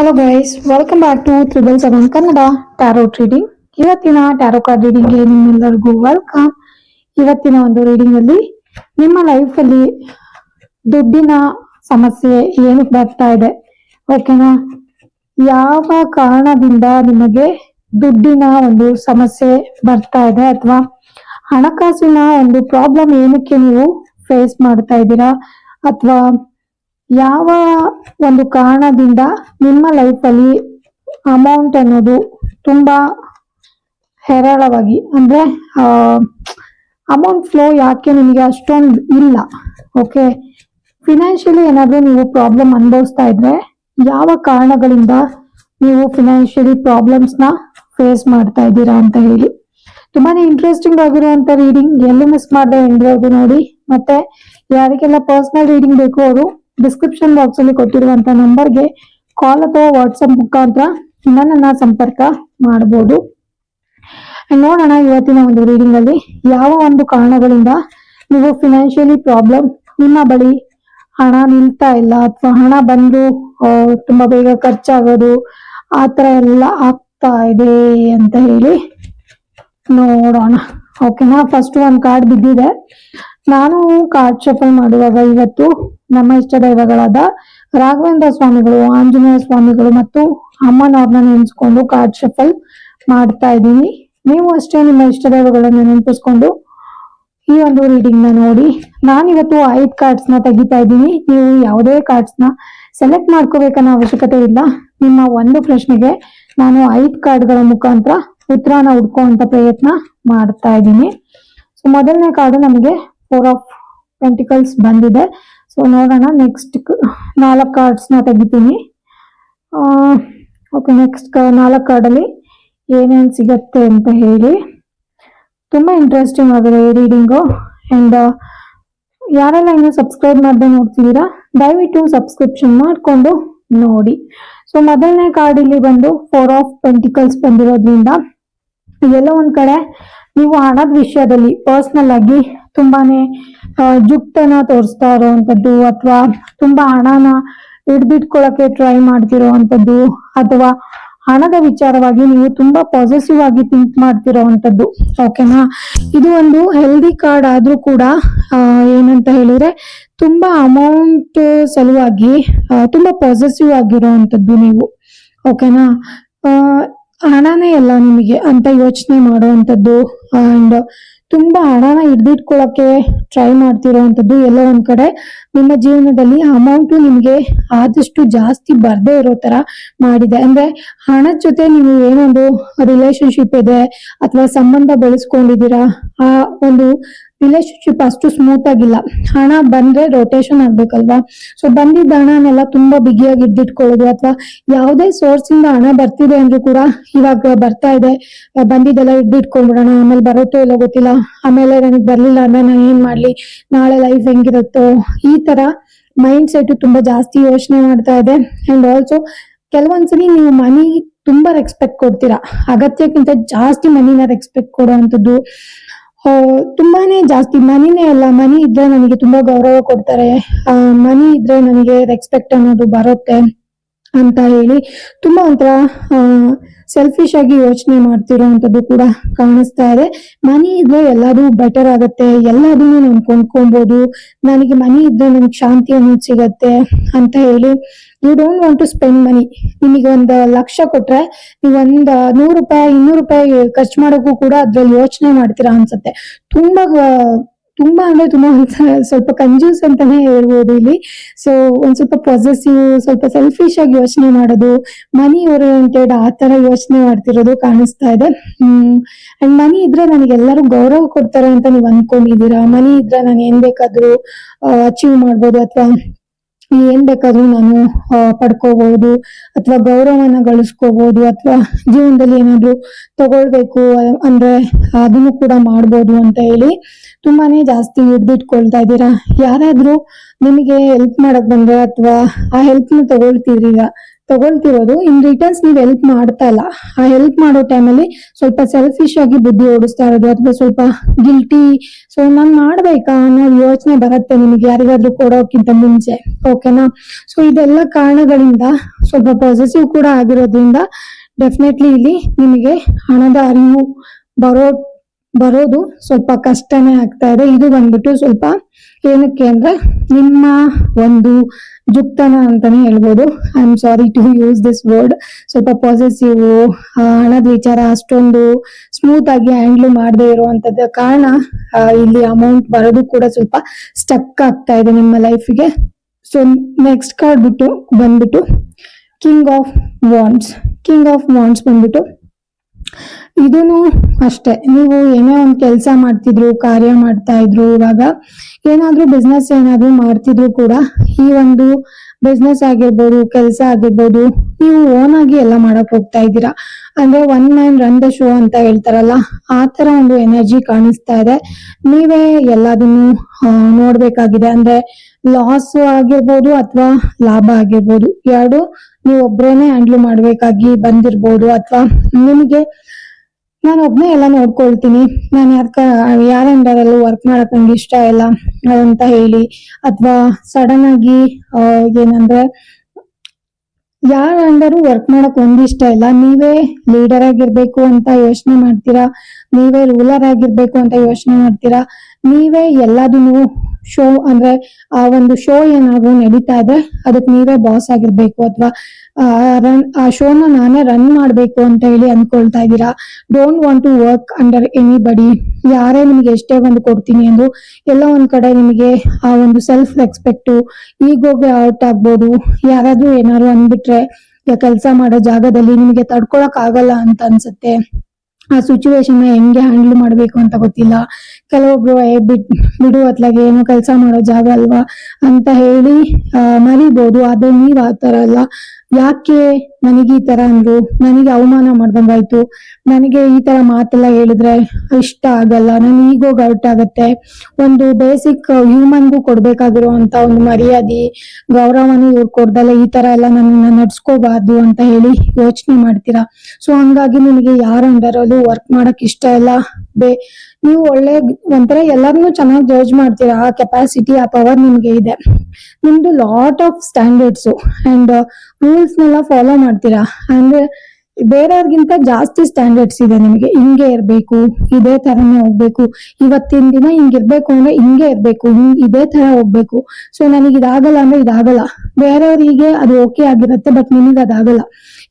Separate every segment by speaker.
Speaker 1: Hello guys welcome back to triple seven Kannada tarot reading ಇವತ್ತಿನ tarot card reading ನಿಮ್ಮೆಲ್ಲರಿಗೂ welcome ಇವತ್ತಿನ ಒಂದು reading ಅಲ್ಲಿ ನಿಮ್ಮ ಲೈಫ್ ಅಲ್ಲಿ ದುಡ್ಡಿನ ಸಮಸ್ಯೆ ಏನಕ್ಕೆ ಬರ್ತಾ ಇದೆ? ಓಕೆನಾ ಯಾವ ಕಾರಣದಿಂದ ನಿಮಗೆ ದುಡ್ಡಿನ ಒಂದು ಸಮಸ್ಯೆ ಬರ್ತಾ ಇದೆ ಅಥವಾ ಹಣಕಾಸಿನ ಒಂದು ಪ್ರಾಬ್ಲಮ್ ಏನಕ್ಕೆ ನೀವು ಫೇಸ್ ಮಾಡ್ತಾ ಇದ್ದೀರಾ ಅಥವಾ ಯಾವ ಒಂದು ಕಾರಣದಿಂದ ನಿಮ್ಮ ಲೈಫಲ್ಲಿ ಅಮೌಂಟ್ ಅನ್ನೋದು ತುಂಬ ಹೇರಳವಾಗಿ ಅಂದರೆ ಅಮೌಂಟ್ ಫ್ಲೋ ಯಾಕೆ ನಿಮಗೆ ಅಷ್ಟೊಂದು ಇಲ್ಲ ಓಕೆ ಫಿನಾನ್ಷಿಯಲಿ ಏನಾದರೂ ನೀವು ಪ್ರಾಬ್ಲಮ್ ಅನುಭವಿಸ್ತಾ ಇದ್ರೆ, ಯಾವ ಕಾರಣಗಳಿಂದ ನೀವು ಫಿನಾನ್ಷಿಯಲಿ ಪ್ರಾಬ್ಲಮ್ಸ್ನ ಫೇಸ್ ಮಾಡ್ತಾ ಇದ್ದೀರಾ ಅಂತ ಹೇಳಿ. ತುಂಬಾನೇ ಇಂಟ್ರೆಸ್ಟಿಂಗ್ ಆಗಿರುವಂತ ರೀಡಿಂಗ್ ಎಲ್ಲೂ ಮಿಸ್ ಮಾಡದೆ ಎಂದಿರೋದು ನೋಡಿ. ಮತ್ತೆ ಯಾರಿಗೆಲ್ಲ ಪರ್ಸನಲ್ ರೀಡಿಂಗ್ ಬೇಕು ಅವರು ಡಿಸ್ಕ್ರಿಪ್ಷನ್ ಬಾಕ್ಸ್ ಅಲ್ಲಿ ಕೊಟ್ಟಿರುವಂತ ನಂಬರ್ಗೆ ಕಾಲ್ ಅಥವಾ ವಾಟ್ಸಪ್ ಮುಖಾಂತರ ನನ್ನನ್ನ ಸಂಪರ್ಕ ಮಾಡಬಹುದು ನೋಡೋಣ ಇವತ್ತಿನ ಒಂದು ರೀಡಿಂಗ್ ಅಲ್ಲಿ ಯಾವ ಒಂದು ಕಾರಣಗಳಿಂದ ನೀವು ಫಿನಾನ್ಷಿಯಲಿ ಪ್ರಾಬ್ಲಮ್ ನಿಮ್ಮ ಬಳಿ ಹಣ ನಿಲ್ತಾ ಇಲ್ಲ ಅಥವಾ ಹಣ ಬಂದು ತುಂಬಾ ಬೇಗ ಖರ್ಚಾಗೋದು, ಆ ತರ ಎಲ್ಲ ಆಗ್ತಾ ಇದೆ ಅಂತ ಹೇಳಿ ನೋಡೋಣ. ಓಕೆನಾ ಫಸ್ಟ್ ಒಂದ್ ಕಾರ್ಡ್ ಬಿದ್ದಿದೆ. ನಾನು ಕಾರ್ಡ್ ಶಫಲ್ ಮಾಡುವಾಗ ಇವತ್ತು ನಮ್ಮ ಇಷ್ಟ ದೈವಗಳಾದ ರಾಘವೇಂದ್ರ ಸ್ವಾಮಿಗಳು, ಆಂಜನೇಯ ಸ್ವಾಮಿಗಳು ಮತ್ತು ಅಮ್ಮನವ್ರನ್ನ ನೆನೆಸ್ಕೊಂಡು ಕಾರ್ಡ್ ಶಫಲ್ ಮಾಡ್ತಾ ಇದ್ದೀನಿ. ನೀವು ಅಷ್ಟೇ ನಿಮ್ಮ ಇಷ್ಟ ದೈವಗಳನ್ನು ನೆನಪಿಸ್ಕೊಂಡು ಈ ಒಂದು ರೀಡಿಂಗ್ನ ನೋಡಿ. ನಾನಿವತ್ತು ಐದ್ ಕಾರ್ಡ್ಸ್ನ ತೆಗಿತಾ ಇದ್ದೀನಿ. ನೀವು ಯಾವುದೇ ಕಾರ್ಡ್ಸ್ನ ಸೆಲೆಕ್ಟ್ ಮಾಡ್ಕೋಬೇಕನ್ನೋ ಅವಶ್ಯಕತೆ ಇಲ್ಲ. ನಿಮ್ಮ ಒಂದು ಪ್ರಶ್ನೆಗೆ ನಾನು ಐದ್ ಕಾರ್ಡ್ಗಳ ಮುಖಾಂತರ ಉತ್ತರನ ಹುಡ್ಕೋಂತ ಪ್ರಯತ್ನ ಮಾಡ್ತಾ ಇದ್ದೀನಿ. ಸೊ ಮೊದಲನೇ ಕಾರ್ಡ್ ನಮಗೆ ಫೋರ್ ಆಫ್ ಪೆಂಟಿಕಲ್ಸ್ ಬಂದಿದೆ. ಸೊ ನೋಡೋಣ ನೆಕ್ಸ್ಟ್ ನಾಲ್ಕು ಕಾರ್ಡ್ಸ್ನ ತೆಗಿತೀನಿ. ಓಕೆ ನೆಕ್ಸ್ಟ್ ನಾಲ್ಕು ಕಾರ್ಡಲ್ಲಿ ಏನೇನು ಸಿಗತ್ತೆ ಅಂತ ಹೇಳಿ. ತುಂಬ ಇಂಟ್ರೆಸ್ಟಿಂಗ್ ಆಗಿದೆ ಈ ರೀಡಿಂಗು ಆ್ಯಂಡ್ ಯಾರೆಲ್ಲ ಇನ್ನೂ ಸಬ್ಸ್ಕ್ರೈಬ್ ಮಾಡದೆ ನೋಡ್ತಿದ್ದೀರಾ, ದಯವಿಟ್ಟು ಸಬ್ಸ್ಕ್ರಿಪ್ಷನ್ ಮಾಡಿಕೊಂಡು ನೋಡಿ. ಸೊ ಮೊದಲನೇ ಕಾರ್ಡ್ ಇಲ್ಲಿ ಬಂದು ಫೋರ್ ಆಫ್ ಪೆಂಟಿಕಲ್ಸ್ ಬಂದಿರೋದ್ರಿಂದ, ಎಲ್ಲೋ ಒಂದು ಕಡೆ ನೀವು ಹಣದ ವಿಷಯದಲ್ಲಿ ಪರ್ಸ್ನಲ್ ಆಗಿ ತುಂಬಾನೇ ಜುಕ್ತನ ತೋರಿಸ್ತಾ ಇರೋವಂಥದ್ದು ಅಥವಾ ತುಂಬಾ ಹಣನ ಹಿಡ್ದಿಟ್ಕೊಳಕ್ಕೆ ಟ್ರೈ ಮಾಡ್ತಿರೋವಂಥದ್ದು ಅಥವಾ ಹಣದ ವಿಚಾರವಾಗಿ ನೀವು ತುಂಬಾ ಪಾಸಿಟಿವ್ ಆಗಿ ಥಿಂಕ್ ಮಾಡ್ತಿರೋವಂಥದ್ದು. ಓಕೆನಾ ಇದು ಒಂದು ಹೆಲ್ದಿ ಕಾರ್ಡ್ ಆದ್ರೂ ಕೂಡ ಏನಂತ ಹೇಳಿದ್ರೆ ತುಂಬಾ ಅಮೌಂಟ್ ಸಲುವಾಗಿ ತುಂಬಾ ಪಾಸಿಟಿವ್ ಆಗಿರೋವಂಥದ್ದು ನೀವು. ಓಕೆನಾ ಹಣನೇ ಅಲ್ಲ ನಿಮಗೆ ಅಂತ ಯೋಚನೆ ಮಾಡುವಂಥದ್ದು ಅಂಡ್ ತುಂಬಾ ಹಣನ ಹಿಡ್ದಿಟ್ಕೊಳಕ್ಕೆ ಟ್ರೈ ಮಾಡ್ತಿರೋವಂಥದ್ದು ಎಲ್ಲ ಒಂದ್ ಕಡೆ. ನಿಮ್ಮ ಜೀವನದಲ್ಲಿ ಅಮೌಂಟ್ ನಿಮ್ಗೆ ಆದಷ್ಟು ಜಾಸ್ತಿ ಬರ್ದೇ ಇರೋ ತರ ಮಾಡಿದೆ. ಅಂದ್ರೆ ಹಣದ ಜೊತೆ ನೀವು ಏನೊಂದು ರಿಲೇಶನ್ಶಿಪ್ ಇದೆ ಅಥವಾ ಸಂಬಂಧ ಬೆಳೆಸ್ಕೊಂಡಿದ್ದೀರಾ? ಆ ಒಂದು ರಿಲೇಶನ್ಶಿಪ್ ಅಷ್ಟು ಸ್ಮೂತ್ ಆಗಿಲ್ಲ. ಹಣ ಬಂದ್ರೆ ರೊಟೇಷನ್ ಆಗ್ಬೇಕಲ್ವಾ? ಸೊ ಬಂದಿದ್ದ ಹಣನೆಲ್ಲ ತುಂಬಾ ಬಿಗಿಯಾಗಿ ಇದ್ದಿಟ್ಕೊಳ್ಳೋದು ಅಥವಾ ಯಾವುದೇ ಸೋರ್ಸ್ ಇಂದ ಹಣ ಬರ್ತಿದೆ ಅಂದ್ರೂ ಕೂಡ ಇವಾಗ ಬರ್ತಾ ಇದೆ. ಬಂದಿದ್ದೆಲ್ಲ ಇದ್ದಿಟ್ಕೊಂಡ್ಬಿಡೋಣ. ಆಮೇಲೆ ಬರುತ್ತೋ ಇಲ್ಲ ಗೊತ್ತಿಲ್ಲ. ಆಮೇಲೆ ನನಗೆ ಬರ್ಲಿಲ್ಲ ಅಂದ್ರೆ ನಾನು ಏನ್ ಮಾಡ್ಲಿ? ನಾಳೆ ಲೈಫ್ ಹೆಂಗಿರುತ್ತೋ? ಈ ತರ ಮೈಂಡ್ ಸೆಟ್ ತುಂಬಾ ಜಾಸ್ತಿ ಯೋಚನೆ ಮಾಡ್ತಾ ಇದೆ. ಅಂಡ್ ಆಲ್ಸೋ ಕೆಲವೊಂದ್ಸಲಿ ನೀವು ಮನಿ ತುಂಬಾ ರೆಸ್ಪೆಕ್ಟ್ ಕೊಡ್ತೀರಾ. ಅಗತ್ಯಕ್ಕಿಂತ ಜಾಸ್ತಿ ಮನಿನ ರೆಕ್ಸ್ಪೆಕ್ಟ್ ಕೊಡುವಂಥದ್ದು ತುಂಬಾನೇ ಜಾಸ್ತಿ ಮನಿನೇ ಅಲ್ಲ. ಮನಿ ಇದ್ರೆ ನನಗೆ ತುಂಬಾ ಗೌರವ ಕೊಡ್ತಾರೆ. ಮನಿ ಇದ್ರೆ ನನಗೆ ರೆಸ್ಪೆಕ್ಟ್ ಅನ್ನೋದು ಬರುತ್ತೆ. ಅಂತ ಹೇಳಿ ತುಂಬಾ ಒಂಥರ ಸೆಲ್ಫಿಶ್ ಆಗಿ ಯೋಚನೆ ಮಾಡ್ತಿರೋವಂಥದ್ದು ಕೂಡ ಕಾಣಿಸ್ತಾ ಇದೆ. ಮನಿ ಇದ್ರೆ ಎಲ್ಲದೂ ಬೆಟರ್ ಆಗುತ್ತೆ ಎಲ್ಲದನ್ನು ನಾನು ಕೊಂಡ್ಕೊಬಹುದು ನನಗೆ ಮನಿ ಇದ್ರೆ ನನಗೆ ಶಾಂತಿ ಅನ್ನೋದು ಸಿಗತ್ತೆ ಅಂತ ಹೇಳಿ you don't want to spend money ನಿಮಗೆ ಒಂದು ಲಕ್ಷ ಕೊಟ್ರೆ ನೀವು ಒಂದ್ ನೂರು ರೂಪಾಯಿ, ಇನ್ನೂರು ರೂಪಾಯಿ ಖರ್ಚು ಮಾಡೋಕ್ಕೂ ಕೂಡ ಅದ್ರಲ್ಲಿ ಯೋಚನೆ ಮಾಡ್ತೀರಾ ಅನ್ಸುತ್ತೆ. ತುಂಬಾ ತುಂಬಾ ಅಂದ್ರೆ ತುಂಬಾ ಸ್ವಲ್ಪ ಕಂಜೂಸ್ ಅಂತಾನೆ ಹೇಳ್ಬೋದು ಇಲ್ಲಿ. ಸೊ ಒಂದ್ ಸ್ವಲ್ಪ ಪ್ರೊಸೆಸಿವ್ ಸ್ವಲ್ಪ ಸೆಲ್ಫಿಶ್ ಆಗಿ ಯೋಚನೆ ಮಾಡೋದು ಮನಿ ಓರಿಯೆಂಟೆಡ್ ಆ ತರ ಯೋಚನೆ ಮಾಡ್ತಿರೋದು ಕಾಣಿಸ್ತಾ ಇದೆ. ಹ್ಮ್. ಅಂಡ್ ಮನಿ ಇದ್ರೆ ನನಗೆ ಎಲ್ಲರೂ ಗೌರವ ಕೊಡ್ತಾರೆ ಅಂತ ನೀವು ಅನ್ಕೊಂಡಿದೀರಾ ಮನಿ ಇದ್ರೆ ನಾನು ಏನ್ ಬೇಕಾದ್ರೂ ಅಚೀವ್ ಮಾಡ್ಬೋದು ಅಥವಾ ಏನ್ ಬೇಕಾದ್ರೂ ನಾನು ಪಡ್ಕೋಬಹುದು ಅಥವಾ ಗೌರವನ ಗಳಿಸ್ಕೋಬಹುದು ಅಥವಾ ಜೀವನದಲ್ಲಿ ಏನಾದ್ರು ತಗೊಳ್ಬೇಕು ಅಂದ್ರೆ ಅದನ್ನು ಕೂಡ ಮಾಡ್ಬೋದು ಅಂತ ಹೇಳಿ ತುಂಬಾನೇ ಜಾಸ್ತಿ ಹಿಡ್ದಿಟ್ಕೊಳ್ತಾ ಇದ್ದೀರಾ. ಯಾರಾದ್ರೂ ನಿಮಗೆ ಹೆಲ್ಪ್ ಮಾಡಕ್ ಬಂದ್ರೆ ಅಥವಾ ಆ ಹೆಲ್ಪ್ನ ತಗೊಳ್ತಿದ್ದೀರಾ ತಗೊಳ್ತಿರೋದು. ಇನ್ ರಿಟರ್ನ್ಸ್ ನೀವು ಹೆಲ್ಪ್ ಮಾಡ್ತಾ ಇಲ್ಲ. ಆ ಹೆಲ್ಪ್ ಮಾಡೋ ಟೈಮಲ್ಲಿ ಸ್ವಲ್ಪ ಸೆಲ್ಫಿಶ್ ಆಗಿ ಬುದ್ಧಿ ಓಡಿಸ್ತಾ ಇರೋದು ಅಥವಾ ಸ್ವಲ್ಪ ಗಿಲ್ಟಿ ಸೊ ನಾನ್ ಮಾಡ್ಬೇಕಾ ಅನ್ನೋ ಯೋಚನೆ ಬರುತ್ತೆ ನಿಮಗೆ. ಯಾರಿಗಾದ್ರೂ ಕೊಡೋಕ್ಕಿಂತ ಮುಂಚೆ. ಓಕೆನಾ ಸೊ ಇದೆಲ್ಲ ಕಾರಣಗಳಿಂದ ಸ್ವಲ್ಪ ಪಾಸಿಟಿವ್ ಕೂಡ ಆಗಿರೋದ್ರಿಂದ ಡೆಫಿನೆಟ್ಲಿ ಇಲ್ಲಿ ನಿಮಗೆ ಹಣದ ಅರಿವು ಬರೋ, ಬರೋದು ಸ್ವಲ್ಪ ಕಷ್ಟನೇ ಆಗ್ತಾ ಇದೆ. ಇದು ಬಂದ್ಬಿಟ್ಟು ಸ್ವಲ್ಪ ಏನಕ್ಕೆ ಅಂದ್ರೆ ನಿಮ್ಮ ಒಂದು ಜುಕ್ತನ ಅಂತಾನೆ ಹೇಳ್ಬೋದು. I am sorry to use this word ಸ್ವಲ್ಪ ಪಾಸಿಟಿವ್ ಹಣದ ವಿಚಾರ, ಅಷ್ಟೊಂದು ಸ್ಮೂತ್ ಆಗಿ ಹ್ಯಾಂಡ್ಲ್ ಮಾಡದೆ ಇರುವಂತದ ಕಾರಣ ಇಲ್ಲಿ ಅಮೌಂಟ್ ಬರೋದು ಕೂಡ ಸ್ವಲ್ಪ ಸ್ಟಕ್ ಆಗ್ತಾ ಇದೆ ನಿಮ್ಮ ಲೈಫಿಗೆ ಸೊ ನೆಕ್ಸ್ಟ್ ಕಾರ್ಡ್ ಬಿಟ್ಟು ಬಂದ್ಬಿಟ್ಟು king of wands king of wands ಬಂದ್ಬಿಟ್ಟು ಇದೂನು ಅಷ್ಟೇ. ನೀವು ಏನೇ ಒಂದು ಕೆಲಸ ಮಾಡ್ತಿದ್ರು, ಕಾರ್ಯ ಮಾಡ್ತಾ ಇದ್ರು, ಇವಾಗ ಏನಾದ್ರೂ ಬಿಸ್ನೆಸ್ ಏನಾದ್ರೂ ಮಾಡ್ತಿದ್ರು ಕೂಡ ಈ ಒಂದು ಬಿಸ್ನೆಸ್ ಆಗಿರ್ಬೋದು, ಕೆಲಸ ಆಗಿರ್ಬೋದು, ನೀವು ಓನ್ ಆಗಿ ಎಲ್ಲ ಮಾಡಕ್ ಹೋಗ್ತಾ ಇದ್ದೀರಾ? ಅಂದ್ರೆ one man run the show ಅಂತ ಹೇಳ್ತಾರಲ್ಲ, ಆ ತರ ಒಂದು ಎನರ್ಜಿ ಕಾಣಿಸ್ತಾ ಇದೆ. ನೀವೇ ಎಲ್ಲದನ್ನು ನೋಡ್ಬೇಕಾಗಿದೆ. ಅಂದ್ರೆ ಲಾಸ್ ಆಗಿರ್ಬೋದು ಅಥವಾ ಲಾಭ ಆಗಿರ್ಬೋದು, ಎರಡು ನೀವು ಒಬ್ರೇನೆ ಹ್ಯಾಂಡ್ಲ್ ಮಾಡ್ಬೇಕಾಗಿ ಬಂದಿರ್ಬೋದು, ಅಥವಾ ನಿಮಗೆ ನಾನು ಒಬ್ನೇ ಎಲ್ಲ ನೋಡ್ಕೊಳ್ತೀನಿ. ನಾನು ಯಾಕ ಯಾರ ವರ್ಕ್ ಮಾಡಕ್ ನಂಗೆ ಇಷ್ಟ ಇಲ್ಲ ಅಂತ ಹೇಳಿ. ಅಥವಾ ಸಡನ್ ಆಗಿ ಏನಂದ್ರೆ ಯಾರ ಅಂಡರು ವರ್ಕ್ ಮಾಡಕ್ ಒಂದಿಷ್ಟ ಇಲ್ಲ. ನೀವೇ ಲೀಡರ್ ಆಗಿರ್ಬೇಕು ಅಂತ ಯೋಚನೆ ಮಾಡ್ತೀರಾ? ನೀವೇ ರೂಲರ್ ಆಗಿರ್ಬೇಕು ಅಂತ ಯೋಚನೆ ಮಾಡ್ತೀರಾ? ನೀವೇ ಎಲ್ಲದನ್ನು ಶೋ ಅಂದ್ರೆ ಆ ಒಂದು ಶೋ ಏನಾದ್ರು ನಡೀತಾ ಇದ್ರೆ ಅದಕ್ಕೆ ನೀವೇ ಬಾಸ್ ಆಗಿರ್ಬೇಕು ಅಥವಾ ರನ್ ಆ ಶೋನ ನಾನೇ ರನ್ ಮಾಡ್ಬೇಕು ಅಂತ ಹೇಳಿ ಅನ್ಕೊಳ್ತಾ ಇದ್ದೀರಾ? Don't want to work under anybody ಯಾರೇ ನಿಮ್ಗೆ ಎಷ್ಟೇ ಒಂದು ಕೊಡ್ತೀನಿ ಎಂದು ಎಲ್ಲ ಒಂದ್ ಕಡೆ ನಿಮಗೆ ಆ ಒಂದು ಸೆಲ್ಫ್ ರೆಸ್ಪೆಕ್ಟ್ ಈಗೋಗೆ ಔಟ್ ಆಗ್ಬೋದು. ಯಾರಾದ್ರೂ ಏನಾದ್ರು ಅಂದ್ಬಿಟ್ರೆ ಕೆಲಸ ಮಾಡೋ ಜಾಗದಲ್ಲಿ ನಿಮಗೆ ತಡ್ಕೊಳಕ್ ಆಗಲ್ಲ ಅಂತ ಅನ್ಸುತ್ತೆ. ಆ ಸಿಚುವೇಶನ್ ಹೆಂಗೆ ಹ್ಯಾಂಡಲ್ ಮಾಡ್ಬೇಕು ಅಂತ ಗೊತ್ತಿಲ್ಲ. ಕೆಲವೊಬ್ರು ಬಿಟ್ ಬಿಡು ಅತ್ಲಾಗೆ, ಏನೋ ಕೆಲಸ ಮಾಡೋ ಜಾಗ ಅಲ್ವಾ? ಅಂತ ಹೇಳಿ ಮರಿಬೋದು. ಆದ್ರೆ ನೀವ್ ಆ ತರ ಅಲ್ಲ. ಯಾಕೆ ನನಗೆ ಈ ತರ ಅಂದ್ರು? ನನಗೆ ಅವಮಾನ ಮಾಡ್ದಂಗಾಯ್ತು. ನನಗೆ ಈ ತರ ಮಾತೆಲ್ಲ ಹೇಳಿದ್ರೆ ಇಷ್ಟ ಆಗಲ್ಲ. ನನ್ ಈಗೋ ಗರ್ಟ್ ಆಗತ್ತೆ. ಒಂದು ಬೇಸಿಕ್ ಹ್ಯೂಮನ್ಗೂ ಕೊಡ್ಬೇಕಾಗಿರುವಂತ ಒಂದು ಮರ್ಯಾದೆ, ಗೌರವನ ಇವ್ರು ಕೊಡ್ದಲ್ಲ. ಈ ತರ ಎಲ್ಲ ನನ್ನ ನಡ್ಸ್ಕೋಬಾರ್ದು ಅಂತ ಹೇಳಿ ಯೋಚನೆ ಮಾಡ್ತೀರಾ? ಸೊ ಹಂಗಾಗಿ ನನಗೆ ಯಾರ ಅಂಡರಲ್ಲೂ ವರ್ಕ್ ಮಾಡಕ್ ಇಷ್ಟ ಇಲ್ಲ? ಬೇ ನೀವು ಒಳ್ಳೆ ಒಂಥರ ಎಲ್ಲರನ್ನೂ ಚೆನ್ನಾಗಿ ಜಡ್ಜ್ ಮಾಡ್ತೀರಾ? ಆ ಕೆಪಾಸಿಟಿ ಆ ಪವರ್ ನಿಮ್ಗೆ ಇದೆ. ನಿಮ್ದು lot of standards and rules ನೆಲ್ಲ ಫಾಲೋ ಮಾಡ್ತೀರಾ? ಅಂದ್ರೆ ಬೇರೆಯವ್ರಿಗಿಂತ ಜಾಸ್ತಿ ಸ್ಟ್ಯಾಂಡರ್ಡ್ಸ್ ಇದೆ ನಿಮಗೆ. ಹಿಂಗೆ ಇರ್ಬೇಕು, ಇದೇ ತರನೇ ಹೋಗ್ಬೇಕು. ಇವತ್ತಿನ ದಿನ ಹಿಂಗಿರ್ಬೇಕು ಅಂದ್ರೆ ಹಿಂಗೆ ಇರ್ಬೇಕು. ಹಿಂಗ್ ಇದೇ ತರ ಹೋಗ್ಬೇಕು. ಸೊ ನನಗೆ ಇದಾಗಲ್ಲ ಅಂದ್ರೆ ಇದಾಗಲ್ಲ. ಬೇರೆಯವ್ರಿಗೆ ಅದು ಓಕೆ ಆಗಿರುತ್ತೆ ಬಟ್ ನಿಮಗೆ ಅದಾಗಲ್ಲ.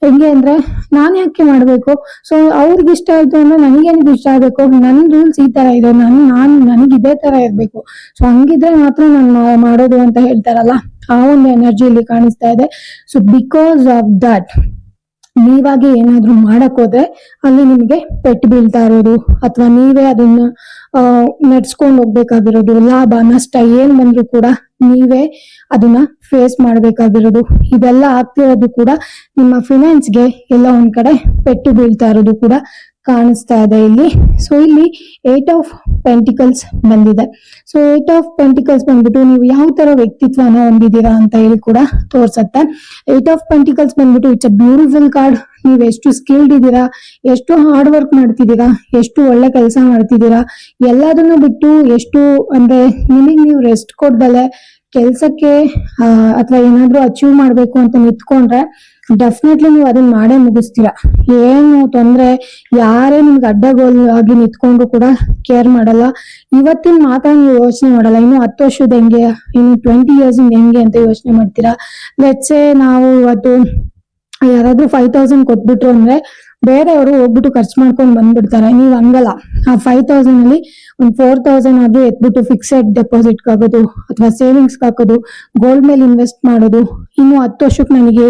Speaker 1: ಹೆಂಗೆ ಅಂದ್ರೆ ನಾನು ಯಾಕೆ ಮಾಡ್ಬೇಕು? ಸೊ ಅವ್ರಿಗೆ ಇಷ್ಟ ಆಯ್ತು ಅಂದ್ರೆ ನನಗೇನು ಇಷ್ಟ ಆಗಬೇಕು. ನನ್ ರೂಲ್ಸ್ ಈ ತರ ಇದೆ. ನನ್, ನಾನು, ನನಗೆ ಇದೇ ತರ ಇರ್ಬೇಕು. ಸೊ ಹಂಗಿದ್ರೆ ಮಾತ್ರ ನಾನು ಮಾಡೋದು ಅಂತ ಹೇಳ್ತಾರಲ್ಲ? ಆ ಒಂದು ಎನರ್ಜಿ ಇಲ್ಲಿ ಕಾಣಿಸ್ತಾ ಇದೆ. ಸೊ ಬಿಕಾಸ್ ಆಫ್ ದಟ್ ನೀವಾಗಿ ಏನಾದ್ರೂ ಮಾಡಕ್ ಹೋದ್ರೆ ಅಲ್ಲಿ ನಿಮಗೆ ಪೆಟ್ಟು ಬೀಳ್ತಾ ಇರೋದು, ಅಥವಾ ನೀವೇ ಅದನ್ನ ನಡ್ಸ್ಕೊಂಡ್ ಹೋಗ್ಬೇಕಾಗಿರೋದು, ಲಾಭ, ನಷ್ಟ ಏನ್ ಬಂದ್ರು ಕೂಡ ನೀವೇ ಅದನ್ನ ಫೇಸ್ ಮಾಡ್ಬೇಕಾಗಿರೋದು. ಇದೆಲ್ಲ ಆಗ್ತಿರೋದು ಕೂಡ ನಿಮ್ಮ ಫಿನಾನ್ಸ್ಗೆ ಎಲ್ಲ ಒಂದ್ ಕಡೆ ಪೆಟ್ಟು ಬೀಳ್ತಾ ಇರೋದು ಕೂಡ ಕಾಣಿಸ್ತಾ ಇದೆ ಇಲ್ಲಿ. ಸೊ ಇಲ್ಲಿ ಏಟ್ ಆಫ್ ಪೆಂಟಿಕಲ್ಸ್ ಬಂದಿದೆ. ಸೊ ಏಟ್ ಆಫ್ ಪೆಂಟಿಕಲ್ಸ್ ಬಂದ್ಬಿಟ್ಟು ನೀವು ಯಾವ ತರ ವ್ಯಕ್ತಿತ್ವನ ಹೊಂದಿದ್ದೀರಾ ಅಂತ ಹೇಳಿ ಕೂಡ ತೋರ್ಸತ್ತೆ. ಏಟ್ ಆಫ್ ಪೆಂಟಿಕಲ್ಸ್ ಬಂದ್ಬಿಟ್ಟು ಇಟ್ಸ್ ಅ ಬ್ಯೂಟಿಫುಲ್ ಕಾರ್ಡ್ ನೀವು ಎಷ್ಟು ಸ್ಕಿಲ್ಡ್ ಇದ್ದೀರಾ, ಎಷ್ಟು ಹಾರ್ಡ್ ವರ್ಕ್ ಮಾಡ್ತಿದ್ದೀರಾ, ಎಷ್ಟು ಒಳ್ಳೆ ಕೆಲಸ ಮಾಡ್ತಿದ್ದೀರಾ, ಎಲ್ಲದನ್ನು ಬಿಟ್ಟು ಎಷ್ಟು ಅಂದ್ರೆ ನಿಮಗೆ ನೀವು ರೆಸ್ಟ್ ಕೊಡ್ದಲೆ ಕೆಲ್ಸಕ್ಕೆ ಅಥವಾ ಏನಾದ್ರೂ ಅಚೀವ್ ಮಾಡ್ಬೇಕು ಅಂತ ನಿಂತ್ಕೊಂಡ್ರೆ ಡೆಫಿನೆಟ್ಲಿ ನೀವು ಅದನ್ನ ಮಾಡೇ ಮುಗಿಸ್ತೀರಾ. ಏನು ತೊಂದ್ರೆ, ಯಾರೇ ನಿಮ್ಗೆ ಅಡ್ಡಗೋಲ್ ಆಗಿ ನಿಂತ್ಕೊಂಡ್ರು ಕೂಡ ಕೇರ್ ಮಾಡಲ್ಲ. ಇವತ್ತಿನ ಮಾತ್ರ ನೀವು ಯೋಚನೆ ಮಾಡಲ್ಲ. ಇನ್ನು ಹತ್ತು ವರ್ಷದ ಹೆಂಗೆ, ಇನ್ನು ಟ್ವೆಂಟಿ ಇಯರ್ಸ್ ಹೆಂಗೆ ಅಂತ ಯೋಚನೆ ಮಾಡ್ತೀರಾ? ಲೆಟ್ಸೆ ನಾವು ಇವತ್ತು ಯಾರಾದ್ರೂ ಫೈವ್ ತೌಸಂಡ್ ಕೊಟ್ಬಿಟ್ರು ಅಂದ್ರೆ ಬೇರೆಯವರು ಹೋಗ್ಬಿಟ್ಟು ಖರ್ಚು ಮಾಡ್ಕೊಂಡು ಬಂದ್ಬಿಡ್ತಾರೆ. ನೀವು ಹಂಗಲ್ಲ. ಆ ಫೈವ್ ತೌಸಂಡ್ ಅಲ್ಲಿ ಒಂದ್ ಫೋರ್ ತೌಸಂಡ್ ಆದ್ರೂ ಎತ್ಬಿಟ್ಟು ಫಿಕ್ಸೆಡ್ ಡೆಪಾಸಿಟ್ ಹಾಕೋದು, ಅಥವಾ ಸೇವಿಂಗ್ಸ್ ಹಾಕೋದು ಗೋಲ್ಡ್ ಮೇಲೆ ಇನ್ವೆಸ್ಟ್ ಮಾಡೋದು, ಇನ್ನು ಹತ್ತು ವರ್ಷಕ್ಕೆ ನನಗೆ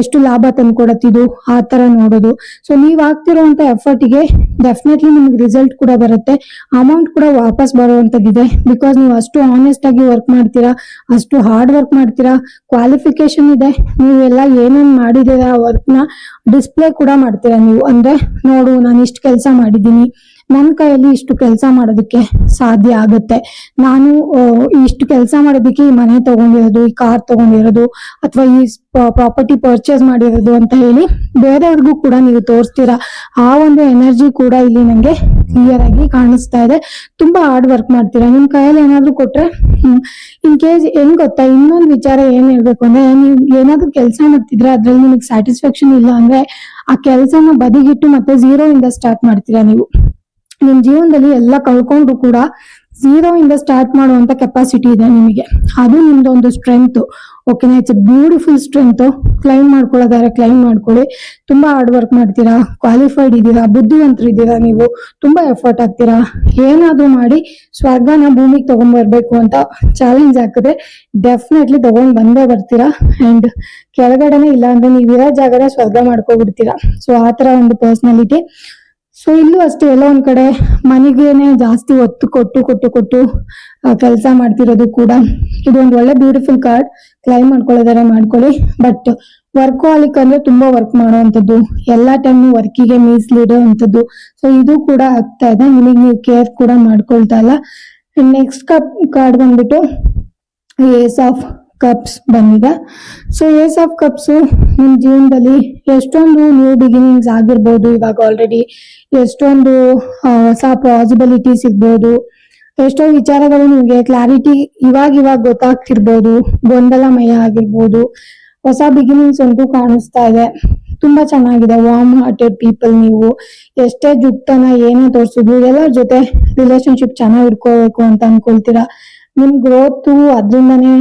Speaker 1: ಎಷ್ಟು ಲಾಭ ತಂದ್ಕೊಡತ್ತಿದ್ದು, ಆ ತರ ನೋಡೋದು. ಸೊ ನೀವು ಆಗ್ತಿರೋಂತ ಎಫರ್ಟಿಗೆ ಡೆಫಿನೆಟ್ಲಿ ನಿಮ್ಗೆ ರಿಸಲ್ಟ್ ಕೂಡ ಬರುತ್ತೆ. ಅಮೌಂಟ್ ಕೂಡ ವಾಪಸ್ ಬರುವಂತದ್ದಿದೆ ಬಿಕಾಸ್ ನೀವು ಅಷ್ಟು ಆನೆಸ್ಟ್ ಆಗಿ ವರ್ಕ್ ಮಾಡ್ತೀರಾ, ಅಷ್ಟು ಹಾರ್ಡ್ ವರ್ಕ್ ಮಾಡ್ತೀರಾ ಕ್ವಾಲಿಫಿಕೇಶನ್ ಇದೆ. ನೀವೆಲ್ಲ ಏನೇನು ಮಾಡಿದ್ದೀರಾ ವರ್ಕ್ನ ಡಿಸ್ಪ್ಲೇ ಕೂಡ ಮಾಡ್ತೀರಾ. ನೀವು ಅಂದ್ರೆ ನೋಡು ನಾನು ಇಷ್ಟು ಕೆಲಸ ಮಾಡಿದ್ದೀನಿ. ನನ್ನ ಕೈಯಲ್ಲಿ ಇಷ್ಟು ಕೆಲಸ ಮಾಡೋದಕ್ಕೆ ಸಾಧ್ಯ ಆಗುತ್ತೆ. ನಾನು ಇಷ್ಟು ಕೆಲಸ ಮಾಡೋದಕ್ಕೆ ಈ ಮನೆ ತಗೊಂಡಿರೋದು, ಈ ಕಾರ್ ತಗೊಂಡಿರೋದು, ಅಥವಾ ಈ ಪ್ರಾಪರ್ಟಿ ಪರ್ಚೇಸ್ ಮಾಡಿರೋದು ಅಂತ ಹೇಳಿ ಬೇರೆಯವ್ರಿಗೂ ಕೂಡ ನೀವು ತೋರಿಸ್ತೀರಾ? ಆ ಒಂದು ಎನರ್ಜಿ ಕೂಡ ಇಲ್ಲಿ ನನಗೆ ಕ್ಲಿಯರ್ ಆಗಿ ಕಾಣಿಸ್ತಾ ಇದೆ. ತುಂಬಾ ಹಾರ್ಡ್ ವರ್ಕ್ ಮಾಡ್ತೀರಾ? ನಿಮ್ ಕೈಯಲ್ಲಿ ಏನಾದ್ರು ಕೊಟ್ರೆ ಇನ್ ಕೇಸ್ ಹೆಂಗ್ ಗೊತ್ತಾ? ಇನ್ನೊಂದು ವಿಚಾರ ಏನ್ ಹೇಳ್ಬೇಕು ಅಂದ್ರೆ, ನೀವು ಏನಾದ್ರು ಕೆಲಸ ಮಾಡ್ತಿದ್ರೆ ಅದ್ರಲ್ಲಿ ನಿಮಗೆ ಸ್ಯಾಟಿಸ್ಫ್ಯಾಕ್ಷನ್ ಇಲ್ಲ ಅಂದ್ರೆ ಆ ಕೆಲಸನ ಬದಿಗಿಟ್ಟು ಮತ್ತೆ ಝೀರೋ ಇಂದ ಸ್ಟಾರ್ಟ್ ಮಾಡ್ತೀರಾ ನೀವು? ನಿಮ್ ಜೀವನದಲ್ಲಿ ಎಲ್ಲ ಕಳ್ಕೊಂಡ್ರು ಕೂಡ ಝೀರೋ ಇಂದ ಸ್ಟಾರ್ಟ್ ಮಾಡುವಂತ ಕೆಪಾಸಿಟಿ ಇದೆ ನಿಮಗೆ. ಅದು ನಿಮ್ದು ಒಂದು ಸ್ಟ್ರೆಂತ್ ಓಕೆನಾ ಇಟ್ಸ್ ಬ್ಯೂಟಿಫುಲ್ ಸ್ಟ್ರೆಂತ್ ಕ್ಲೈಮ್ ಮಾಡ್ಕೊಳ್ಳೋದಾದ್ರೆ ಕ್ಲೈಮ್ ಮಾಡ್ಕೊಳ್ಳಿ. ತುಂಬಾ ಹಾರ್ಡ್ ವರ್ಕ್ ಮಾಡ್ತೀರಾ? ಕ್ವಾಲಿಫೈಡ್ ಇದ್ದೀರಾ? ಬುದ್ಧಿವಂತರು ಇದ್ದೀರಾ ನೀವು? ತುಂಬಾ ಎಫರ್ಟ್ ಆಗ್ತೀರಾ ಏನಾದ್ರೂ ಮಾಡಿ ಸ್ವರ್ಗನ ಭೂಮಿಗೆ ತಗೊಂಡ್ಬರ್ಬೇಕು ಅಂತ ಚಾಲೆಂಜ್ ಹಾಕಿದ್ರೆ ಡೆಫಿನೆಟ್ಲಿ ತಗೊಂಡ್ ಬಂದೇ ಬರ್ತೀರಾ? ಅಂಡ್ ಕೆಳಗಡೆನೆ ಇಲ್ಲ ಅಂದ್ರೆ ನೀವಿರೋ ಜಾಗದ ಸ್ವರ್ಗ ಮಾಡ್ಕೊಬಿಡ್ತೀರಾ? ಸೊ ಆ ತರ ಒಂದು ಪರ್ಸನಾಲಿಟಿ ಸೊ ಇಲ್ಲೂ ಅಷ್ಟೇ, ಎಲ್ಲ ಒಂದ್ ಕಡೆ ಮನೆಗೇನೆ ಜಾಸ್ತಿ ಒತ್ತು ಕೊಟ್ಟು ಕೊಟ್ಟು ಕೊಟ್ಟು ಕೆಲಸ ಮಾಡ್ತಿರೋದು ಕೂಡ. ಇದು ಒಂದು ಒಳ್ಳೆ ಬ್ಯೂಟಿಫುಲ್ ಕಾರ್ಡ್ ಕ್ಲೈಮ್ ಮಾಡ್ಕೊಳ್ಳೋದಾರೆ ಮಾಡ್ಕೊಳ್ಳಿ. ಬಟ್ ವರ್ಕ್ ಆಲಿಕ್ ಅಂದ್ರೆ ತುಂಬಾ ವರ್ಕ್ ಮಾಡುವಂತದ್ದು ಎಲ್ಲಾ ಟೈಮ್ ವರ್ಕಿಗೆ ಮೀಸಲಿಡುವಂತದ್ದು ಸೊ ಇದು ಕೂಡ ಆಗ್ತಾ ಇದೆ. ನಿಮಗೆ ನೀವು ಕೇರ್ ಕೂಡ ಮಾಡ್ಕೊಳ್ತಾ ಇಲ್ಲ. ನೆಕ್ಸ್ಟ್ ಕಾರ್ಡ್ ಬಂದ್ಬಿಟ್ಟು ಏಸ್ ಆಫ್ ಕಪ್ಸ್ ಬಂದಿದೆ. ಸೊ ಏಸ್ ಆಫ್ ಕಪ್ಸ್ ನಿಮ್ ಜೀವನದಲ್ಲಿ ಎಷ್ಟೊಂದು ನ್ಯೂ ಬಿಗಿನಿಂಗ್ಸ್ ಆಗಿರ್ಬೋದು. ಇವಾಗ ಆಲ್ರೆಡಿ ಎಷ್ಟೊಂದು ಹೊಸ ಪಾಸಿಬಿಲಿಟೀಸ್ ಇರ್ಬೋದು. ಎಷ್ಟೋ ವಿಚಾರಗಳು ನಿಮ್ಗೆ ಕ್ಲಾರಿಟಿ ಇವಾಗ ಇವಾಗ ಗೊತ್ತಾಗ್ತಿರ್ಬೋದು. ಗೊಂದಲಮಯ ಆಗಿರ್ಬೋದು. ಹೊಸ ಬಿಗಿನಿಂಗ್ಸ್ ಅಂತೂ ಕಾಣಿಸ್ತಾ ಇದೆ. ತುಂಬಾ ಚೆನ್ನಾಗಿದೆ. ವಾರ್ಮ್ ಹಾರ್ಟೆಡ್ ಪೀಪಲ್ ನೀವು. ಎಷ್ಟೇ ಜುಟ್ಟನ ಏನೇ ತೋರಿಸಿದ್ರು ಎಲ್ಲರ ಜೊತೆ ರಿಲೇಶನ್ಶಿಪ್ ಚೆನ್ನಾಗಿ ಇಟ್ಕೋಬೇಕು ಅಂತ ಅನ್ಕೊಳ್ತೀರಾ? ನಿಮ್ ಗ್ರೋತ್ ಅದ್ರಿಂದಾನೇ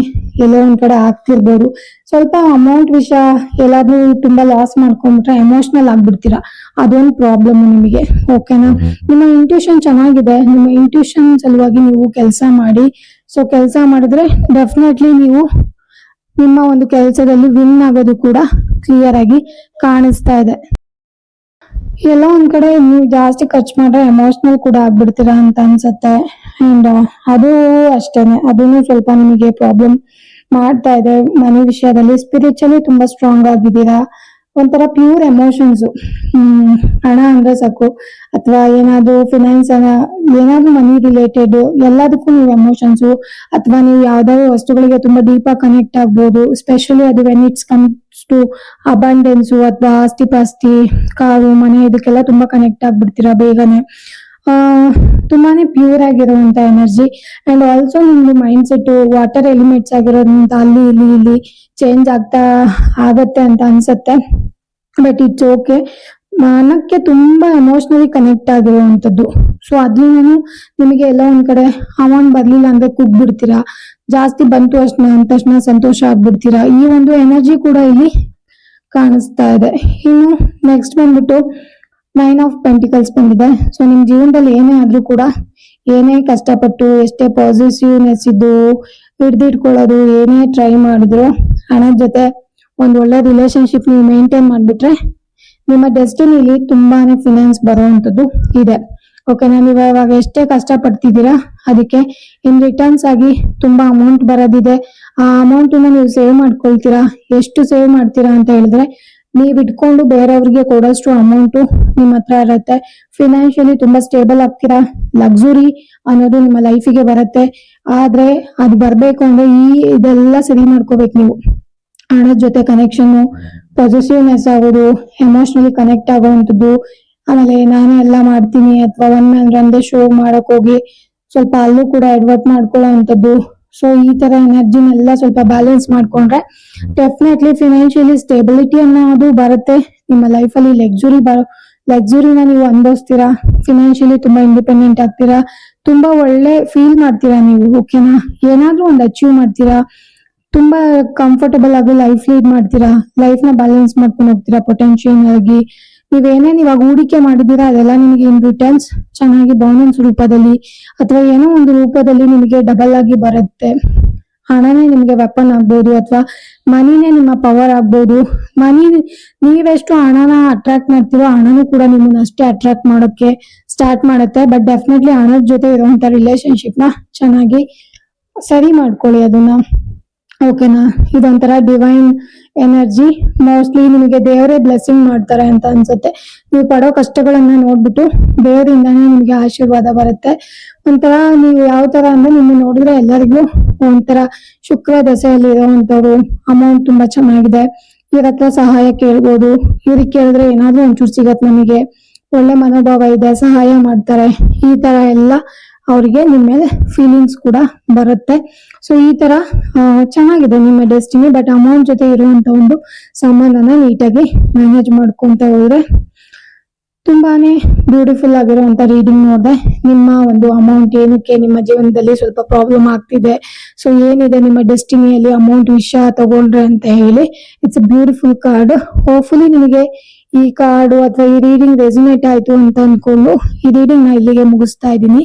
Speaker 1: ಎಲ್ಲೋ ಒಂದ್ ಕಡೆ ಆಗ್ತಿರ್ಬೋದು. ಸ್ವಲ್ಪ ಅಮೌಂಟ್ ವಿಷಯ ಎಲ್ಲಾದ್ರೂ ತುಂಬಾ ಲಾಸ್ ಮಾಡ್ಕೊಂಡ್ಬಿಟ್ರೆ ಎಮೋಷನಲ್ ಆಗ್ಬಿಡ್ತೀರಾ? ಅದೊಂದು ಪ್ರಾಬ್ಲಮ್ ನಿಮಗೆ ಓಕೆನಾ ನಿಮ್ಮ ಇಂಟ್ಯೂಷನ್ ಚೆನ್ನಾಗಿದೆ. ನಿಮ್ಮ ಇಂಟ್ಯೂಷನ್ ಸಲುವಾಗಿ ನೀವು ಕೆಲಸ ಮಾಡಿ. ಸೊ ಕೆಲಸ ಮಾಡಿದ್ರೆ ಡೆಫಿನೆಟ್ಲಿ ನೀವು ನಿಮ್ಮ ಒಂದು ಕೆಲಸದಲ್ಲಿ ವಿನ್ ಆಗೋದು ಕೂಡ ಕ್ಲಿಯರ್ ಆಗಿ ಕಾಣಿಸ್ತಾ ಇದೆ. ಎಲ್ಲ ಒಂದ್ ಕಡೆ ನೀವು ಜಾಸ್ತಿ ಖರ್ಚು ಮಾಡ್ರೆ ಎಮೋಷನಲ್ ಕೂಡ ಆಗ್ಬಿಡ್ತೀರಾ ಅಂತ ಅನ್ಸತ್ತೆ. ಅಂಡ್ ಅದು ಅಷ್ಟೇನೆ. ಅದನ್ನು ಸ್ವಲ್ಪ ನಿಮಗೆ ಪ್ರಾಬ್ಲಮ್ ಮಾಡ್ತಾ ಇದೆ ಮನೆ ವಿಷಯದಲ್ಲಿ. ಸ್ಪಿರಿಚುಲಿ ತುಂಬಾ ಸ್ಟ್ರಾಂಗ್ ಆಗಿದ್ದೀರಾ? ಒಂಥರ ಪ್ಯೂರ್ ಎಮೋಷನ್ಸ್ ಹಣ ಅಂದ್ರೆ ಸಾಕು. ಅಥವಾ ಏನಾದ್ರು ಫಿನಾನ್ಸ್ ಏನಾದ್ರು ಮನಿ ರಿಲೇಟೆಡ್ ಎಲ್ಲದಕ್ಕೂ ನೀವು ಎಮೋಷನ್ಸ್ ಅಥವಾ ನೀವು ಯಾವ್ದಾದ್ರು ವಸ್ತುಗಳಿಗೆ ತುಂಬಾ ಡೀಪ್ ಕನೆಕ್ಟ್ ಆಗ್ಬೋದು. ಸ್ಪೆಷಲಿ ಅದು when it's comes to abundance ಅಥವಾ ಆಸ್ತಿ ಪಾಸ್ತಿ, ಕಾರು, ಮನೆ ಇದಕ್ಕೆಲ್ಲ ತುಂಬಾ ಕನೆಕ್ಟ್ ಆಗ್ಬಿಡ್ತೀರಾ ಬೇಗನೆ. ತುಂಬಾನೇ ಪ್ಯೂರ್ ಆಗಿರುವಂತ ಎನರ್ಜಿ ಅಂಡ್ ಆಲ್ಸೋ ನಿಮ್ದು ಮೈಂಡ್ ಸೆಟ್ ವಾಟರ್ ಎಲಿಮೆಂಟ್ಸ್ ಆಗಿರೋದ್ರಿಂದ ಅಲ್ಲಿ, ಇಲ್ಲಿ ಇಲ್ಲಿ ಚೇಂಜ್ ಆಗ್ತಾ ಆಗತ್ತೆ ಅಂತ ಅನ್ಸತ್ತೆ. ಬಟ್ ಇಟ್ಸ್ ಓಕೆ ಮನಕ್ಕೆ ತುಂಬಾ ಎಮೋಷ್ನಲಿ ಕನೆಕ್ಟ್ ಆಗಿರುವಂತದ್ದು ಸೊ ಅದ್ರಿಂದನು ನಿಮಗೆ ಎಲ್ಲ ಒಂದ್ ಕಡೆ ಅಮೌಂಟ್ ಬರ್ಲಿಲ್ಲ ಅಂದ್ರೆ ಕುಗ್ಬಿಡ್ತೀರಾ? ಜಾಸ್ತಿ ಬಂತು ಅಷ್ಟ ತಕ್ಷಣ ಸಂತೋಷ ಆಗ್ಬಿಡ್ತೀರಾ? ಈ ಒಂದು ಎನರ್ಜಿ ಕೂಡ ಇಲ್ಲಿ ಕಾಣಿಸ್ತಾ ಇದೆ. ಇನ್ನು ನೆಕ್ಸ್ಟ್ ಬಂದ್ಬಿಟ್ಟು ನೈನ್ ಆಫ್ ಪೆಂಟಿಕಲ್ಸ್ ಬಂದಿದೆ. ಸೊ ನಿಮ್ ಜೀವನದಲ್ಲಿ ಏನೇ ಆದ್ರೂ ಕೂಡ ಏನೇ ಕಷ್ಟಪಟ್ಟು, ಎಷ್ಟೇ ಪಾಸಿಟಿವ್ನೆಸ್ ಇದ್ದು, ಹಿಡ್ದಿಟ್ಕೊಳ್ಳೋದು, ಏನೇ ಟ್ರೈ ಮಾಡಿದ್ರು, ಹಣದ ಜೊತೆ ಒಂದ್ ಒಳ್ಳೆ ರಿಲೇಶನ್ಶಿಪ್ ನೀವು ಮೇಂಟೈನ್ ಮಾಡ್ಬಿಟ್ರೆ ನಿಮ್ಮ ಡೆಸ್ಟಿನಿಲಿ ತುಂಬಾನೇ ಫಿನಾನ್ಸ್ ಬರುವಂತದ್ದು ಇದೆ. ಓಕೆ ನಾನು ಇವಾಗ ಎಷ್ಟೇ ಕಷ್ಟ ಪಡ್ತಿದ್ದೀರಾ ಅದಕ್ಕೆ ಇನ್ ರಿಟರ್ನ್ಸ್ ಆಗಿ ತುಂಬಾ ಅಮೌಂಟ್ ಬರೋದಿದೆ. ಆ ಅಮೌಂಟ್ ನೀವು ಸೇವ್ ಮಾಡ್ಕೊಳ್ತೀರಾ, ಎಷ್ಟು ಸೇವ್ ಮಾಡ್ತೀರಾ ಅಂತ ಹೇಳಿದ್ರೆ, ನೀವ್ ಇಟ್ಕೊಂಡು ಬೇರೆಯವ್ರಿಗೆ ಕೊಡೋಷ್ಟು ಅಮೌಂಟ್ ನಿಮ್ಮ ಹತ್ರ ಇರುತ್ತೆ. ಫಿನಾನ್ಷಿಯಲಿ ತುಂಬಾ ಸ್ಟೇಬಲ್ ಆಗ್ತೀರಾ ಲಕ್ಸುರಿ ಅನ್ನೋದು ನಿಮ್ಮ ಲೈಫಿಗೆ ಬರುತ್ತೆ. ಆದ್ರೆ ಅದು ಬರ್ಬೇಕು ಅಂದ್ರೆ ಈ ಇದೆಲ್ಲ ಸರಿ ಮಾಡ್ಕೋಬೇಕು ನೀವು. ಹಣದ ಜೊತೆ ಕನೆಕ್ಷನ್ ಪಾಸಿಟಿವ್ನೆಸ್ ಆಗೋದು ಎಮೋಷನಲಿ ಕನೆಕ್ಟ್ ಆಗುವಂಥದ್ದು. ಆಮೇಲೆ ನಾನೇ ಎಲ್ಲ ಮಾಡ್ತೀನಿ ಅಥವಾ ಒನ್ ಮ್ಯಾನ್ ರಂದೇ ಶೋ ಮಾಡಕ್ ಹೋಗಿ ಸ್ವಲ್ಪ ಅಲ್ಲೂ ಕೂಡ ಅಡ್ವರ್ಟ್ ಮಾಡ್ಕೊಳ್ಳೋ ಸೊ ಈ ತರ ಎನರ್ಜಿನೆಲ್ಲ ಸ್ವಲ್ಪ ಬ್ಯಾಲೆನ್ಸ್ ಮಾಡ್ಕೊಂಡ್ರೆ ಡೆಫಿನೆಟ್ಲಿ ಫಿನಾನ್ಷಿಯಲಿ ಸ್ಟೆಬಿಲಿಟಿ ಅನ್ನೋದು ಬರುತ್ತೆ. ನಿಮ್ಮ ಲೈಫಲ್ಲಿ ಲಕ್ಸುರಿ ಬರ ಲಕ್ಸುರಿನ ನೀವು ಅನುಭವಿಸ್ತೀರಾ? ಫಿನಾನ್ಷಿಯಲಿ ತುಂಬಾ ಇಂಡಿಪೆಂಡೆಂಟ್ ಆಗ್ತೀರಾ? ತುಂಬಾ ಒಳ್ಳೆ ಫೀಲ್ ಮಾಡ್ತೀರಾ ನೀವು ಓಕೆನಾ ಏನಾದ್ರೂ ಒಂದು ಅಚೀವ್ ಮಾಡ್ತೀರಾ? ತುಂಬಾ ಕಂಫರ್ಟಬಲ್ ಆಗಿ ಲೈಫ್ ಲೀಡ್ ಮಾಡ್ತೀರಾ? ಲೈಫ್ನ ಬ್ಯಾಲೆನ್ಸ್ ಮಾಡ್ಕೊಂಡು ಹೋಗ್ತೀರಾ? ಪೊಟೆನ್ಶಿಯಲ್ ಆಗಿ ನೀವೇನೇನ್ ಇವಾಗ ಹೂಡಿಕೆ ಮಾಡಿದೀರಾ ಅದೆಲ್ಲ ನಿಮಗೆ ಇನ್ ರಿಟರ್ನ್ಸ್ ಚೆನ್ನಾಗಿ ಬೌನನ್ಸ್ ರೂಪದಲ್ಲಿ ಅಥವಾ ಏನೋ ಒಂದು ರೂಪದಲ್ಲಿ ನಿಮಗೆ ಡಬಲ್ ಆಗಿ ಬರುತ್ತೆ. ಹಣನೇ ನಿಮಗೆ ವೆಪನ್ ಆಗ್ಬೋದು ಅಥವಾ ಮನಿನೇ ನಿಮ್ಮ ಪವರ್ ಆಗ್ಬೋದು. ಮನಿ, ನೀವೆಷ್ಟು ಹಣನ ಅಟ್ರಾಕ್ಟ್ ಮಾಡ್ತೀರೋ ಹಣನೂ ಕೂಡ ನಿಮ್ಮನ್ನ ಅಷ್ಟೇ ಅಟ್ರಾಕ್ಟ್ ಮಾಡೋಕೆ ಸ್ಟಾರ್ಟ್ ಮಾಡುತ್ತೆ. ಬಟ್ ಡೆಫಿನೆಟ್ಲಿ ಹಣದ ಜೊತೆ ಇರುವಂತ ರಿಲೇಶನ್ಶಿಪ್ನ ಚೆನ್ನಾಗಿ ಸರಿ ಮಾಡ್ಕೊಳ್ಳಿ ಅದನ್ನ. ಓಕೆನಾ? ಇದೊಂಥರ ಡಿವೈನ್ ಎನರ್ಜಿ ಮೋಸ್ಟ್ಲಿ ನಿಮಗೆ ದೇವರೇ ಬ್ಲೆಸ್ಸಿಂಗ್ ಮಾಡ್ತಾರೆ ಅಂತ ಅನ್ಸುತ್ತೆ. ನೀವು ಪಡೋ ಕಷ್ಟಗಳನ್ನ ನೋಡ್ಬಿಟ್ಟು ದೇವರಿಂದಾನೇ ನಿಮಗೆ ಆಶೀರ್ವಾದ ಬರುತ್ತೆ. ಒಂಥರ ನೀವು ಯಾವ ತರ ಅಂದ್ರೆ ನಿಮ್ಮ ನೋಡಿದ್ರೆ ಎಲ್ಲರಿಗೂ ಒಂಥರ ಶುಕ್ರ ದಸೆಯಲ್ಲಿ ಇರೋವಂಥವ್ರು ಅಮೌಂಟ್ ತುಂಬಾ ಚೆನ್ನಾಗಿದೆ. ಇವ್ರ ಹತ್ರ ಸಹಾಯ ಕೇಳ್ಬೋದು. ಇವ್ರಿಗೆ ಕೇಳಿದ್ರೆ ಏನಾದ್ರೂ ಒಂಚೂರು ಸಿಗತ್ತೆ ನಮಗೆ. ಒಳ್ಳೆ ಮನೋಭಾವ ಇದೆ, ಸಹಾಯ ಮಾಡ್ತಾರೆ. ಈ ತರ ಎಲ್ಲ ಅವ್ರಿಗೆ ನಿಮ್ಮ ಮೇಲೆ ಫೀಲಿಂಗ್ಸ್ ಕೂಡ ಬರುತ್ತೆ. ಸೊ ಈ ತರ ಚೆನ್ನಾಗಿದೆ ನಿಮ್ಮ ಡೆಸ್ಟಿನಿ ಬಟ್ ಅಮೌಂಟ್ ಜೊತೆ ಇರುವಂತ ಒಂದು ಸಂಬಂಧನ ನೀಟಾಗಿ ಮ್ಯಾನೇಜ್ ಮಾಡ್ಕೊಂತ ಹೋದ್ರೆ ತುಂಬಾನೇ ಬ್ಯೂಟಿಫುಲ್ ಆಗಿರುವಂತ ರೀಡಿಂಗ್ ನೋಡಿದೆ ನಿಮ್ಮ ಒಂದು ಅಮೌಂಟ್ ಏನಕ್ಕೆ ನಿಮ್ಮ ಜೀವನದಲ್ಲಿ ಸ್ವಲ್ಪ ಪ್ರಾಬ್ಲಮ್ ಆಗ್ತಿದೆ. ಸೊ ಏನಿದೆ ನಿಮ್ಮ ಡೆಸ್ಟಿನಿಯಲ್ಲಿ ಅಮೌಂಟ್ ವಿಷಯ ತಗೊಂಡ್ರೆ ಅಂತ ಹೇಳಿ it's a beautiful card hopefully ನಿಮಗೆ ಈ ಕಾರ್ಡು ಅಥವಾ ಈ ರೀಡಿಂಗ್ ರೆಸಿನೇಟ್ ಆಯ್ತು ಅಂತ ಅನ್ಕೊಂಡು ಈ ರೀಡಿಂಗ್ನ ಇಲ್ಲಿಗೆ ಮುಗಿಸ್ತಾ ಇದ್ದೀನಿ.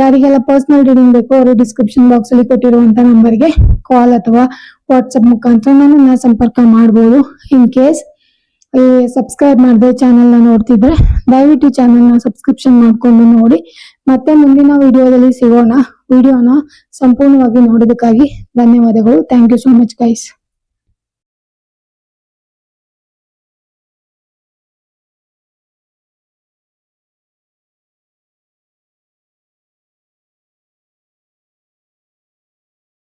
Speaker 1: ಯಾರಿಗೆಲ್ಲ ಪರ್ಸನಲ್ ರೀಡಿಂಗ್ ಬೇಕೋ ಅವರು ಡಿಸ್ಕ್ರಿಪ್ಷನ್ ಬಾಕ್ಸ್ ಅಲ್ಲಿ ಕೊಟ್ಟಿರುವಂತ ನಂಬರ್ಗೆ ಕಾಲ್ ಅಥವಾ ವಾಟ್ಸ್ಆಪ್ ಮುಖಾಂತರ ನನ್ನನ್ನು ಸಂಪರ್ಕ ಮಾಡಬಹುದು ಇನ್ ಕೇಸ್ ಈ ಸಬ್ಸ್ಕ್ರೈಬ್ ಮಾಡದೆ ಚಾನೆಲ್ನ ನೋಡ್ತಿದ್ರೆ ದಯವಿಟ್ಟು ಚಾನೆಲ್ನ ಸಬ್ಸ್ಕ್ರಿಪ್ಷನ್ ಮಾಡ್ಕೊಂಡು ನೋಡಿ. ಮತ್ತೆ ಮುಂದಿನ ವಿಡಿಯೋದಲ್ಲಿ ಸಿಗೋಣ. ವಿಡಿಯೋನ ಸಂಪೂರ್ಣವಾಗಿ ನೋಡೋದಕ್ಕಾಗಿ ಧನ್ಯವಾದಗಳು. Thank you so much guys